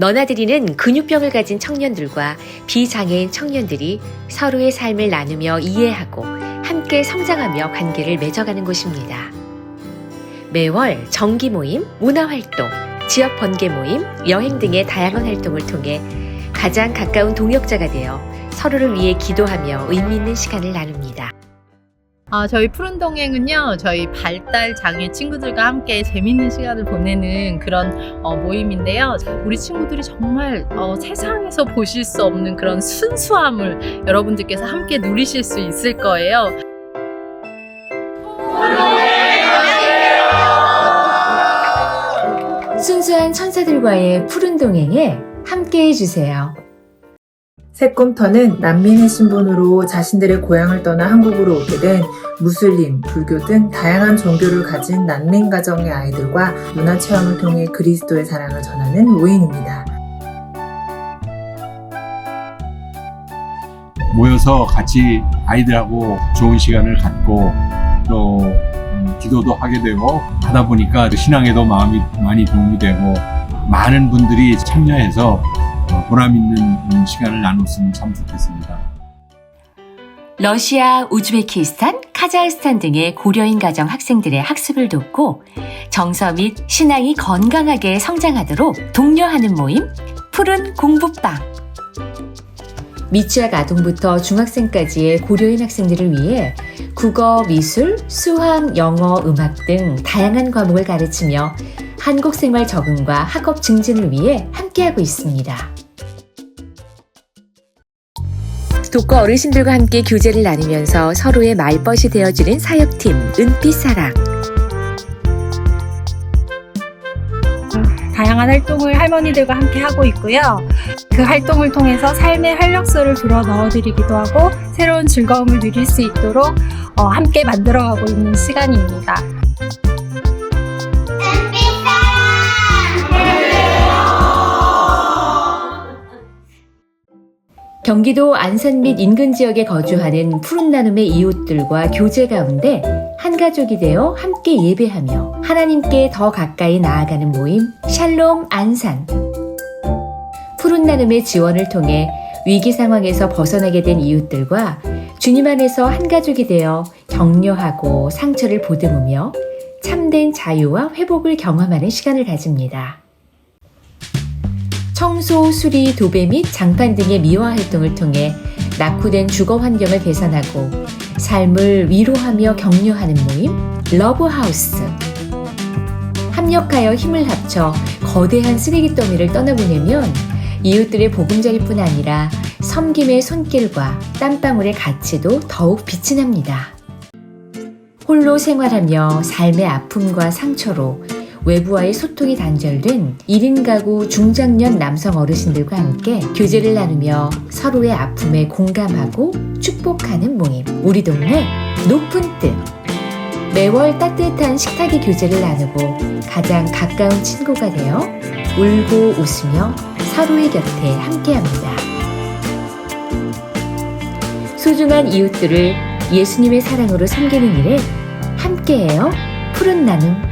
너나들이는 근육병을 가진 청년들과 비장애인 청년들이 서로의 삶을 나누며 이해하고 함께 성장하며 관계를 맺어가는 곳입니다. 매월 정기 모임, 문화 활동, 지역 번개 모임, 여행 등의 다양한 활동을 통해 가장 가까운 동역자가 되어 서로를 위해 기도하며 의미 있는 시간을 나눕니다. 아, 저희 푸른 동행은요, 저희 발달 장애 친구들과 함께 재밌는 시간을 보내는 그런 어, 모임인데요. 우리 친구들이 정말 어, 세상에서 보실 수 없는 그런 순수함을 여러분들께서 함께 누리실 수 있을 거예요. 순수한 천사들과의 푸른 동행에 함께 해주세요. 새꿈터는 난민의 신분으로 자신들의 고향을 떠나 한국으로 오게 된 무슬림, 불교 등 다양한 종교를 가진 난민 가정의 아이들과 문화 체험을 통해 그리스도의 사랑을 전하는 모임입니다. 모여서 같이 아이들하고 좋은 시간을 갖고 또 음, 기도도 하게 되고 하다 보니까 신앙에도 마음이 많이 도움이 되고 많은 분들이 참여해서 어, 보람 있는 음, 시간을 나눴으면 참 좋겠습니다. 러시아, 우즈베키스탄, 카자흐스탄 등의 고려인 가정 학생들의 학습을 돕고 정서 및 신앙이 건강하게 성장하도록 독려하는 모임 푸른 공부방 미취학 아동부터 중학생까지의 고려인 학생들을 위해 국어, 미술, 수학, 영어, 음악 등 다양한 과목을 가르치며 한국 생활 적응과 학업 증진을 위해 함께하고 있습니다. 독거 어르신들과 함께 교제를 나누면서 서로의 말벗이 되어주는 사역팀 은빛사랑 다양한 활동을 할머니들과 함께 하고 있고요. 그 활동을 통해서 삶의 활력소를 불어 넣어드리기도 하고 새로운 즐거움을 누릴 수 있도록 어, 함께 만들어가고 있는 시간입니다. 경기도 안산 및 인근 지역에 거주하는 푸른 나눔의 이웃들과 교제 가운데 한 가족이 되어 함께 예배하며 하나님께 더 가까이 나아가는 모임 샬롬 안산 푸른 나눔의 지원을 통해 위기 상황에서 벗어나게 된 이웃들과 주님 안에서 한 가족이 되어 격려하고 상처를 보듬으며 참된 자유와 회복을 경험하는 시간을 가집니다. 청소, 수리, 도배 및 장판 등의 미화 활동을 통해 낙후된 주거 환경을 개선하고 삶을 위로하며 격려하는 모임 러브하우스 합력하여 힘을 합쳐 거대한 쓰레기 더미를 떠나보내면 이웃들의 보금자리뿐 아니라 섬김의 손길과 땀방울의 가치도 더욱 빛이 납니다. 홀로 생활하며 삶의 아픔과 상처로 외부와의 소통이 단절된 1인 가구 중장년 남성 어르신들과 함께 교제를 나누며 서로의 아픔에 공감하고 축복하는 모임. 우리 동네 높은 뜻. 매월 따뜻한 식탁의 교제를 나누고 가장 가까운 친구가 되어 울고 웃으며 서로의 곁에 함께합니다. 소중한 이웃들을 예수님의 사랑으로 섬기는 일에 함께해요. 푸른 나눔